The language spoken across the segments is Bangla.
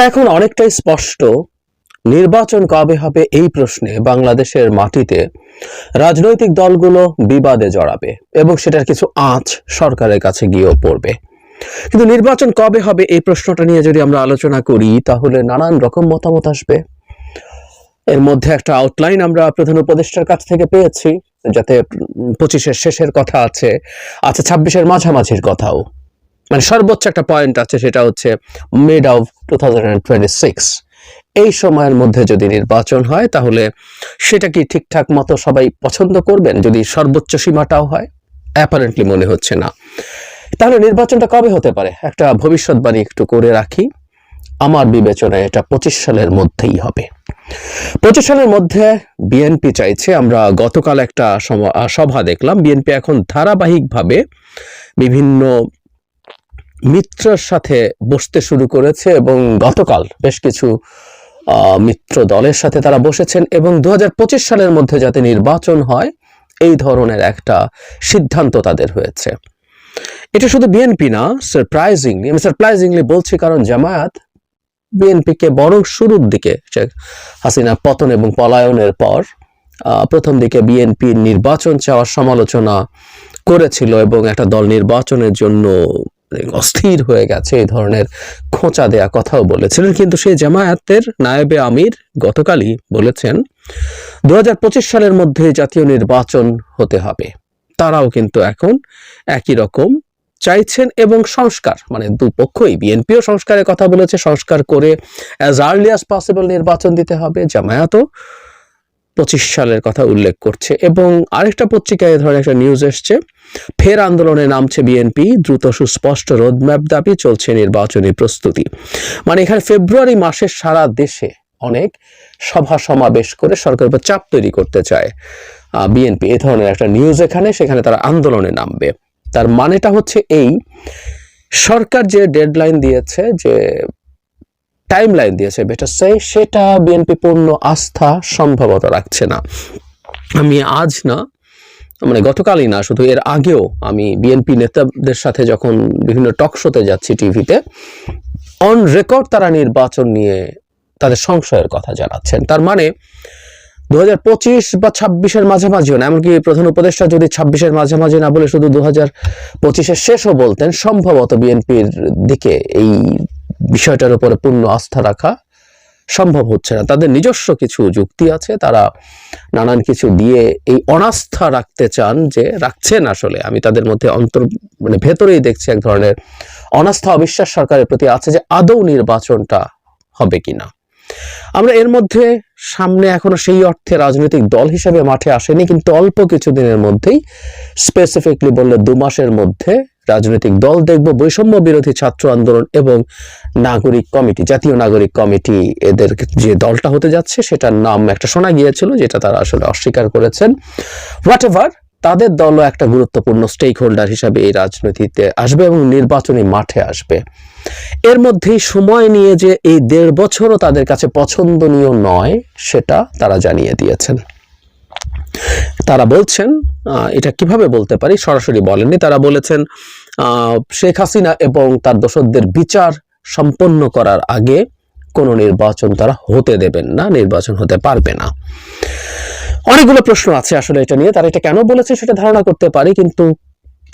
এটা এখন অনেকটাই স্পষ্ট। নির্বাচন কবে হবে এই প্রশ্নে বাংলাদেশের মাটিতে রাজনৈতিক দলগুলো বিবাদে জড়াবে এবং সেটার কিছু আঁচ সরকারের কাছে গিয়েও পড়বে। কিন্তু নির্বাচন কবে হবে এই প্রশ্নটা নিয়ে যদি আমরা আলোচনা করি, তাহলে নানান রকম মতামত আসবে। এর মধ্যে একটা আউটলাইন আমরা প্রধান উপদেষ্টার কাছ থেকে পেয়েছি, যাতে পঁচিশের শেষের কথা আছে। আছে ছাব্বিশের মাঝামাঝির কথাও। মানে সর্বোচ্চ একটা পয়েন্ট আছে, সেটা হচ্ছে মিড অফ টু এই সময়ের মধ্যে যদি নির্বাচন হয়, তাহলে সেটা কি ঠিকঠাক মতো সবাই পছন্দ করবেন, যদি সর্বোচ্চ সীমাটাও হয়? অ্যাপারেন্টলি মনে হচ্ছে না। তাহলে নির্বাচনটা কবে হতে পারে? একটা ভবিষ্যৎবাণী একটু করে রাখি। আমার বিবেচনায় এটা পঁচিশ সালের মধ্যেই হবে। পঁচিশ সালের মধ্যে বিএনপি চাইছে, আমরা গতকাল একটা সভা দেখলাম। বিএনপি এখন ধারাবাহিকভাবে বিভিন্ন মিত্রের সাথে বসতে শুরু করেছে এবং গতকাল বেশ কিছু মিত্র দলের সাথে তারা বসেছেন এবং দু হাজার পঁচিশ সালের মধ্যে যাতে নির্বাচন হয়, এই ধরনের একটা সিদ্ধান্ত তাদের হয়েছে। এটা শুধু বিএনপি না সারপ্রাইজিংলি আমি সারপ্রাইজিংলি বলছি কারণ জামায়াত বিএনপিকে বরং শুরুর দিকে, শেখ হাসিনা পতন এবং পলায়নের পর প্রথম দিকে বিএনপির নির্বাচন চাওয়ার সমালোচনা করেছিল এবং একটা দল নির্বাচনের জন্য অস্থির হয়ে গেছে, এই ধরনের খোঁচা দেয়া কথাও বলেছিলেন। কিন্তু সেই জামায়াতের নায়েবে আমির গতকালই বলেছেন দু হাজার পঁচিশ সালের মধ্যে জাতীয় নির্বাচন হতে হবে। তারাও কিন্তু এখন একই রকম চাইছেন এবং সংস্কার মানে দুপক্ষই বিএনপিও সংস্কারের কথা বলেছে, সংস্কার করে অ্যাজ আর্লি অ্যাজ পসিবল নির্বাচন দিতে হবে, জামায়াতও পঁচিশ সালের কথা উল্লেখ করছে এবং আরেকটা পত্রিকায় এ ধরনের একটা নিউজ এসছে, ফের আন্দোলনে নামছে বিএনপি দ্রুত সুস্পষ্ট রোডম্যাপ দাবি, চলছে নির্বাচনী প্রস্তুতি। মানে এখানে ফেব্রুয়ারি মাসের সারা দেশে অনেক সভা সমাবেশ করে সরকারের উপর চাপ তৈরি করতে চায় বিএনপি এই ধরনের একটা নিউজ এখানে, সেখানে তারা আন্দোলনে নামবে। তার মানেটা হচ্ছে এই, সরকার যে ডেডলাইন দিয়েছে যে টাইম লাইন দিয়েছে বেটার সে, সেটা বিএনপি পূর্ণ আস্থা সম্ভবত রাখছে না। আমি আজ না মানে গতকালই না, শুধু এর আগেও আমি বিএনপি নেতাদের সাথে যখন বিভিন্ন টক শোতে যাচ্ছি টিভিতে অন রেকর্ড তারা নির্বাচন নিয়ে তাদের সংশয়ের কথা জানাচ্ছেন। তার মানে দু হাজার পঁচিশ বা ছাব্বিশের মাঝামাঝিও না, এমনকি প্রধান উপদেষ্টা যদি ছাব্বিশের মাঝামাঝি না বলে শুধু দু হাজার পঁচিশের শেষও বলতেন, সম্ভবত বিএনপির দিকে এই বিষয়টার উপরে পূর্ণ আস্থা রাখা সম্ভব হচ্ছে না। তাদের নিজস্ব কিছু যুক্তি আছে, তারা নানান কিছু দিয়ে এই অনাস্থা রাখতে চান যে রাখছেন আসলে। আমি তাদের মধ্যে অন্তর মানে ভেতরেই দেখছি এক ধরনের অনাস্থা, অবিশ্বাস সরকারের প্রতি আছে যে আদৌ নির্বাচনটা হবে কিনা। আমরা এর মধ্যে সামনে এখনও সেই অর্থে রাজনৈতিক দল হিসেবে মাঠে আসেনি, কিন্তু অল্প কিছুদিনের মধ্যেই স্পেসিফিকলি বললে দু মাসের মধ্যে রাজনৈতিক দল দেখব বৈষম্য বিরোধী ছাত্র আন্দোলন এবং নাগরিক কমিটি, জাতীয় নাগরিক কমিটি। এদের যে দলটা হতে যাচ্ছে সেটার নাম একটা শোনা গিয়েছিল, যেটা তারা আসলে অস্বীকার করেছেন। হোয়াট এভার তাদের দলও একটা গুরুত্বপূর্ণ স্টেক হোল্ডার হিসাবে এই রাজনীতিতে আসবে এবং নির্বাচনী মাঠে আসবে। এর মধ্যেই সময় নিয়ে যে এই দেড় বছরও তাদের কাছে পছন্দনীয় নয়, সেটা তারা জানিয়ে দিয়েছেন। তারা বলছেন এটা কীভাবে বলতে পারি? সরাসরি বলেননি। তারা বলেছেন শেখ হাসিনা এবং তার দোসরদের বিচার সম্পন্ন করার আগে কোনো নির্বাচন তারা হতে দেবেন না, নির্বাচন হতে পারবে না। অনেকগুলো প্রশ্ন আছে আসলে এটা নিয়ে। তারা এটা কেন বলেছে সেটা ধারণা করতে পারি, কিন্তু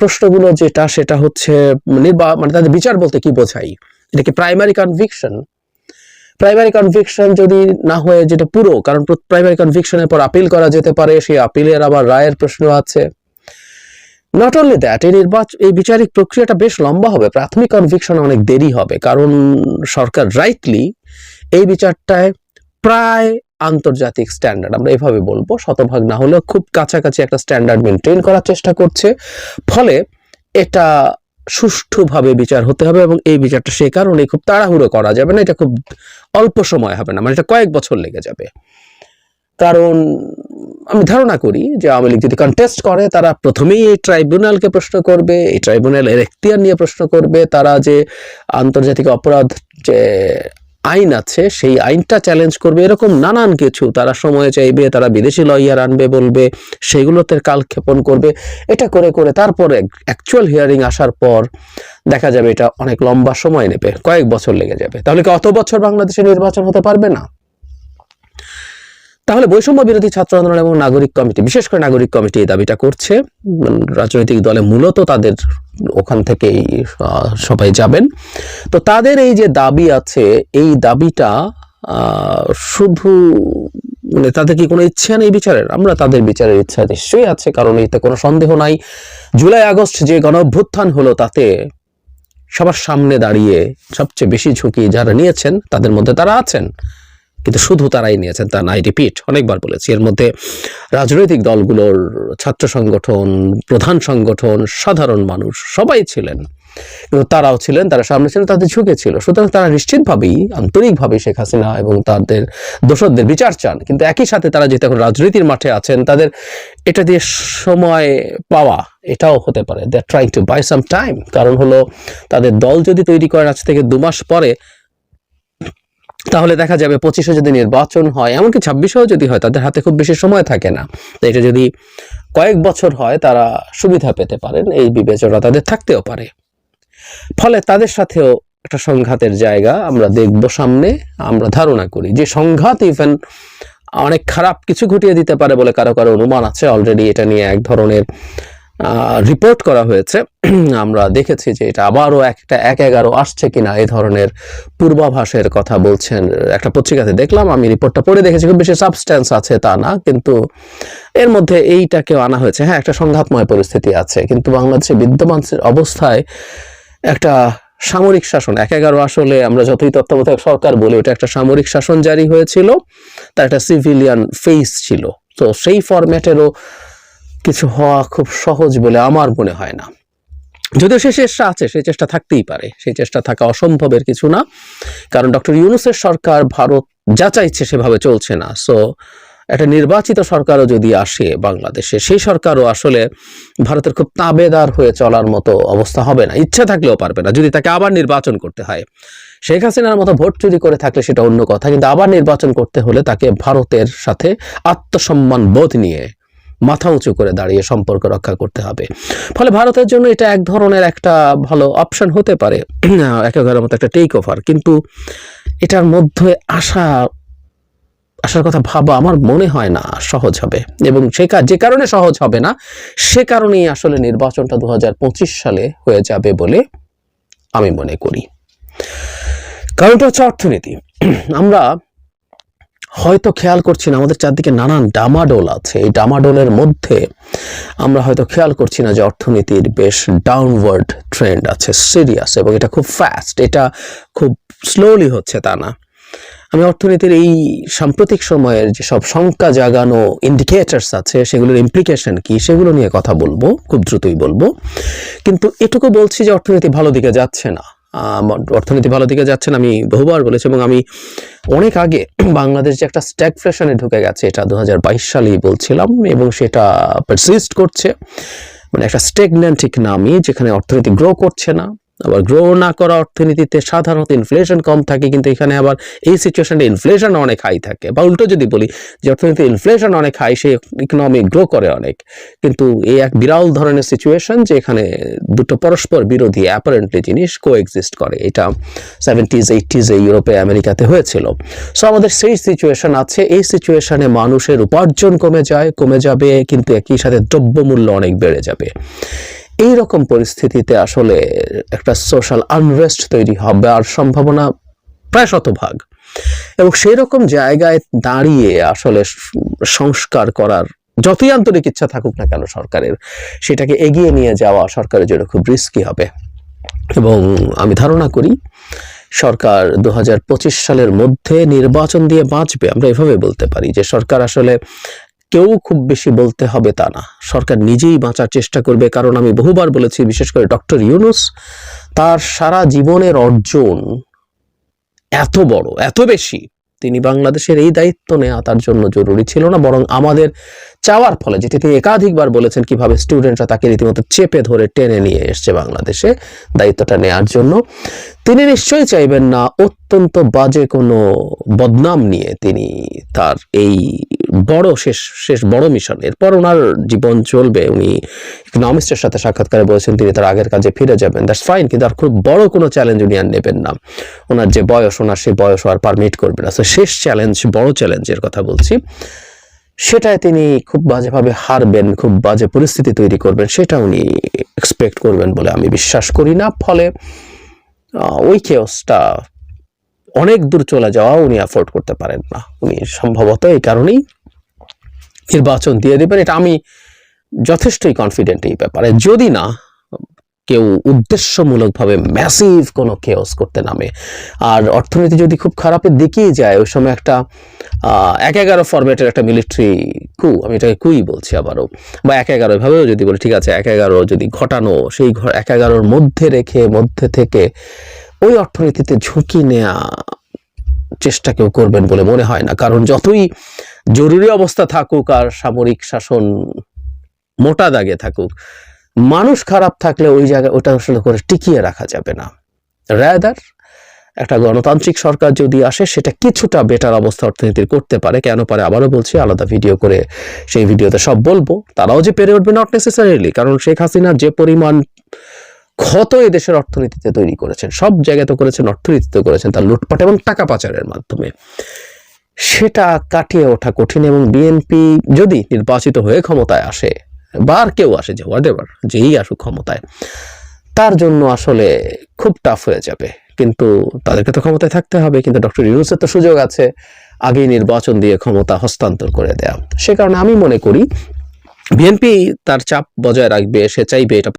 প্রশ্নগুলো যেটা, সেটা হচ্ছে নির্বা মানে তাদের বিচার বলতে কি বোঝাই? এটা কি প্রাইমারি কনভিকশন প্রাইমারি কনভিকশন যদি না হয়ে যেটা পুরো, কারণ প্রাইমারি কনভিকশনের পর আপিল করা যেতে পারে, সেই আপিলের আবার রায়ের প্রশ্ন আছে। নট অনলি দ্যাট এই নির্বাচন এই বিচারিক প্রক্রিয়াটা বেশ লম্বা হবে, প্রাথমিক কনভিকশন অনেক দেরি হবে, কারণ সরকার রাইটলি এই বিচারটায় প্রায় আন্তর্জাতিক স্ট্যান্ডার্ড আমরা এভাবে বলব, শতভাগ না হলেও খুব কাছাকাছি একটা স্ট্যান্ডার্ড মেনটেন করার চেষ্টা করছে। ফলে এটা সুষ্ঠুভাবে বিচার হতে হবে এবং এই বিচারটা সে কারণে খুব তাড়াহুড়ো করা যাবে না, এটা খুব অল্প সময় হবে না মানে এটা কয়েক বছর লেগে যাবে। কারণ আমি ধারণা করি যে আওয়ামী লীগ যদি কন্টেস্ট করে, তারা প্রথমেই এই ট্রাইব্যুনালকে প্রশ্ন করবে, এই ট্রাইব্যুনালের এখতিয়ার নিয়ে প্রশ্ন করবে, তারা যে আন্তর্জাতিক অপরাধ যে আইন আছে, সেই আইনটা চ্যালেঞ্জ করবে, এরকম নানান কিছু। তারা সময় চাইবে, তারা বিদেশি লয়ার আনবে বলবে, সেগুলোতে কালক্ষেপণ করবে। এটা করে করে তারপরে অ্যাকচুয়াল হিয়ারিং আসার পর দেখা যাবে এটা অনেক লম্বা সময় নেবে, কয়েক বছর লেগে যাবে। তাহলে কি অত বছর বাংলাদেশে নির্বাচন হতে পারবে না? তাহলে বৈষম্য বিরোধী ছাত্র আন্দোলন এবং নাগরিক কমিটি, বিশেষ করে নাগরিক কমিটি এই দাবিটা করছে। রাজনৈতিক দলে মূলত তাদের ওখান থেকেই সবাই যাবেন। তো তাদের এই যে দাবি আছে, এই দাবিটা শুধু মানে তাদের কি কোনো ইচ্ছা নেই বিচারের? আমরা তাদের বিচারের ইচ্ছা নিশ্চয়ই আছে, কারণ এতে কোনো সন্দেহ নাই। জুলাই, আগস্ট যে গণ অভ্যুত্থান হলো, তাতে সবার সামনে দাঁড়িয়ে সবচেয়ে বেশি ঝুঁকি যারা নিয়েছেন, তাদের মধ্যে তারা আছেন। কিন্তু শুধু তারাই নিয়েছেন, তা নাই রিপিট অনেকবার বলেছি। এর মধ্যে রাজনৈতিক দলগুলোর, ছাত্র সংগঠন, প্রধান সংগঠন, সাধারণ মানুষ, সবাই ছিলেন। তারাও ছিলেন, তারা সামনে ছিলেন, তাদের ঝুঁকে ছিল। সুতরাং তারা নিশ্চিতভাবেই আন্তরিকভাবে শেখ হাসিনা এবং তাদের দোষরদের বিচার চান। কিন্তু একই সাথে তারা যেহেতু এখন রাজনীতির মাঠে আছেন, তাদের এটা দিয়ে সময় পাওয়া, এটাও হতে পারে। They are trying to buy some time কারণ হলো, তাদের দল যদি তৈরি করেন আজ থেকে দু মাস পরে তাহলে দেখা যাবে পঁচিশে যদি নির্বাচন হয়, এমনকি ছাব্বিশেও যদি হয়, তাদের হাতে খুব বেশি সময় থাকে না। তো এটা যদি কয়েক বছর হয়, তারা সুবিধা পেতে পারেন, এই বিবেচনা তাদের থাকতেও পারে। ফলে তাদের সাথেও একটা সংঘাতের জায়গা আমরা দেখব সামনে, আমরা ধারণা করি। যে সংঘাত ইভেন অনেক খারাপ কিছু ঘটিয়ে দিতে পারে বলে কারও কারও অনুমান আছে। অলরেডি এটা নিয়ে এক ধরনের রিপোর্ট করা হয়েছে। আমরা দেখেছি যে এটা আবারও একটা এক এগারো আসছে কিনা এই ধরনের পূর্বাভাসের কথা বলছেন। একটা পত্রিকাতে দেখলাম, আমি রিপোর্টটা পড়ে দেখেছি, খুব বেশি সাবস্ট্যান্স আছে তা না, কিন্তু এর মধ্যে এইটাকেও আনা হয়েছে। হ্যাঁ একটা সংঘাতময় পরিস্থিতি আছে, কিন্তু বাংলাদেশে বিদ্যমান অবস্থায় একটা সামরিক শাসন, এক এগারো আসলে আমরা যতই তত্ত্বাবধায়ক সরকার বলি, ওটা একটা সামরিক শাসন জারি হয়েছিল, তার একটা সিভিলিয়ান ফেস ছিল। তো সেই ফরম্যাটেরও কিছু হওয়া খুব সহজ বলে আমার মনে হয় না। যদিও সে চেষ্টা আছে সেই চেষ্টা থাকতেই পারে সেই চেষ্টা থাকা অসম্ভবের কিছু না। কারণ ডক্টর ইউনুসের সরকার ভারত যা চাইছে সেভাবে চলছে না। সো একটা নির্বাচিত সরকারও যদি আসে বাংলাদেশে, সেই সরকারও আসলে ভারতের খুব তাবেদার হয়ে চলার মতো অবস্থা হবে না। ইচ্ছা থাকলেও পারবে না। যদি তাকে আবার নির্বাচন করতে হয়, শেখ হাসিনার মতো ভোট চুরি করে থাকলে সেটা অন্য কথা। কিন্তু আবার নির্বাচন করতে হলে তাকে ভারতের সাথে আত্মসম্মান বোধ নিয়ে মাথা উঁচু করে দাঁড়িয়ে সম্পর্ক রক্ষা করতে হবে। ফলে ভারতের জন্য এটা এক ধরনের একটা ভালো অপশন হতে পারে। একেবারে মতো একটা টেক ওভার কিন্তু এটার মধ্যে আসা, আসার কথা ভাবা আমার মনে হয় না সহজ হবে। এবং সে যে কারণে সহজ হবে না, সে কারণেই আসলে নির্বাচনটা দু হাজার পঁচিশ সালে হয়ে যাবে বলে আমি মনে করি। কারণটা হচ্ছে অর্থনীতি। আমরা হয়তো খেয়াল করছি না, আমাদের চারদিকে নানান ডামাডোল আছে। এই ডামাডোলের মধ্যে আমরা হয়তো খেয়াল করছি না যে অর্থনীতির বেশ ডাউনওয়ার্ড ট্রেন্ড আছে সিরিয়াস এবং এটা খুব ফাস্ট এটা খুব স্লোলি হচ্ছে তা না। আমি অর্থনীতির এই সাম্প্রতিক সময়ের যে সব শঙ্কা জাগানো ইন্ডিকেটার্স আছে, সেগুলোর ইমপ্লিকেশন কি, সেগুলো নিয়ে কথা বলব, খুব দ্রুতই বলব। কিন্তু এটুকু বলছি যে অর্থনীতি ভালো দিকে যাচ্ছে না। অর্থনীতি ভালো দিকে যাচ্ছেন, আমি বহুবার বলেছি, এবং আমি অনেক আগে বাংলাদেশ যে একটা স্ট্যাগফ্লেশনে ঢুকে গেছে, এটা দু হাজার বাইশ সালেই বলছিলাম, এবং সেটা পারসিস্ট করছে। মানে একটা স্টেগন্যান্ট ইকোনমি যেখানে অর্থনীতি গ্রো করছে না। আবার গ্রো না করা অর্থনীতিতে সাধারণত ইনফ্লেশন কম থাকে, কিন্তু এখানে আবার এই সিচুয়েশনে ইনফ্লেশন অনেক হাই থাকে। বা উল্টো যদি বলি যে অর্থনীতি ইনফ্লেশন অনেক হাই সেই ইকোনমি গ্রো করে অনেক। কিন্তু এই এক বিরাল ধরনের সিচুয়েশন যে এখানে দুটো পরস্পর বিরোধী অ্যাপারেন্টলি জিনিস কো এক্সিস্ট করে। এটা সেভেন্টিজ এইটিজে ইউরোপে, আমেরিকাতে হয়েছিল। সো আমাদের সেই সিচুয়েশন আছে। এই সিচুয়েশনে মানুষের উপার্জন কমে যায়, কমে যাবে, কিন্তু একই সাথে দ্রব্যমূল্য অনেক বেড়ে যাবে। এই রকম পরিস্থিতিতে আসলে একটা সোশ্যাল আনরেস্ট তৈরি হবে আর সম্ভাবনা প্রায় শতভাগ। এবং সেই রকম জায়গায় দাঁড়িয়ে আসলে সংস্কার করার যতই আন্তরিক ইচ্ছা থাকুক না কেন সরকারের, সেটাকে এগিয়ে নিয়ে যাওয়া সরকারের জন্য খুব রিস্কি হবে। এবং আমি ধারণা করি সরকার দু হাজার পঁচিশ সালের মধ্যে নির্বাচন দিয়ে বাঁচবে, আমরা এভাবে বলতে পারি যে সরকার আসলে কেউ খুব বেশি বলতে হবে তা না। সরকার নিজেই বাঁচার চেষ্টা করবে, কারণ আমি বহুবার বলেছি, বিশেষ করে ডক্টর ইউনুস, তার সারা জীবনের অর্জন এত বড়, এত বেশি, তিনি বাংলাদেশের এই দায়িত্ব নেওয়া তার জন্য জরুরি ছিল না, বরং আমাদের চাওয়ার ফলে, যেটি তিনি একাধিকবার বলেছেন কীভাবে স্টুডেন্টরা তাকে রীতিমতো চেপে ধরে টেনে নিয়ে এসছে বাংলাদেশে দায়িত্বটা নেয়ার জন্য। তিনি নিশ্চয়ই চাইবেন না, অত্যন্ত বাজে কোনো বদনাম নিয়ে তিনি তার এই বড় শেষ শেষ বড় মিশন এরপর ওনার জীবন চলবে। উনি ইকোনমিস্টের সাথে সাক্ষাৎকারে বলেছেন, তিনি তার আগের কাজে ফিরে যাবেন। দ্যাটস ফাইন কিন্তু আর খুব বড় কোনো চ্যালেঞ্জ উনি আর নেবেন না। ওনার যে বয়স, ওনার সেই বয়স আর পারমিট করবে না। শেষ চ্যালেঞ্জ বড় চ্যালেঞ্জের কথা বলছি। সেটায় তিনি খুব বাজেভাবে হারবেন, খুব বাজে পরিস্থিতি তৈরি করবেন, সেটা উনি এক্সপেক্ট করবেন বলে আমি বিশ্বাস করি না। ফলে ওই কেওসটা অনেক দূর চলে যাওয়া উনি অ্যাফোর্ড করতে পারেন না। উনি সম্ভবত এই কারণেই নির্বাচন দিয়ে দেবেন, এটা আমি যথেষ্টই কনফিডেন্ট এই ব্যাপারে। যদি না, কেউ উদ্দেশ্যমূলকভাবে ম্যাসিভ কোনো কেওস করতে নামে। আর অর্থনীতি যদি খুব খারাপের দিকেই যায়, ওই সময় একটা এক এগারো ফরম্যাটের একটা মিলিটারি কু আমি এটাকে কুই বলছি আবারও, বা এক এগারো এভাবেও যদি বলি, ঠিক আছে, এক এগারো যদি ঘটানো, সেই এক এগারোর মধ্যে রেখে, মধ্যে থেকে ওই অর্থনীতিতে ঝুঁকি নেয়া চেষ্টা কেউ করবেন বলে মনে হয় না। কারণ যতই জরুরি অবস্থা থাকুক আর সামরিক শাসন মোটা দাগে থাকুক, মানুষ খারাপ থাকলে ওই জায়গায় ওটা আসলে করে টিকিয়ে রাখা যাবে না। রায়দার একটা গণতান্ত্রিক সরকার যদি আসে, সেটা কিছুটা বেটার অবস্থা অর্থনীতির করতে পারে। কেন পারে? আবারও বলছি, আলাদা ভিডিও করে সেই ভিডিওতে সব বলব। তারাও যে পেরে উঠবে নট নেসেসারিলি কারণ শেখ হাসিনা যে পরিমাণ ক্ষত দেশের অর্থনীতিতে তৈরি করেছেন, সব জায়গায় তো করেছেন, অর্থনীতিতে করেছেন, তার লুটপাট এবং টাকা পাচারের মাধ্যমে। সেটা কাটিয়ে ওঠা কঠিন এবং বিএনপি যদি নির্বাচিত হয়ে ক্ষমতায় আসে, বা আর কেউ আসে যে হোয়াট এভার যেই আসুক ক্ষমতায়, তার জন্য আসলে খুব টাফ হয়ে যাবে। কিন্তু তাদেরকে তো ক্ষমতায় থাকতে হবে, কিন্তু ডক্টর ইউনুসের তো সুযোগ আছে আগেই নির্বাচন দিয়ে ক্ষমতা হস্তান্তর করে দেয়া। সে কারণে আমি মনে করি বিএনপি তার চাপ বজায় রাখবে, সে চাইবে এটা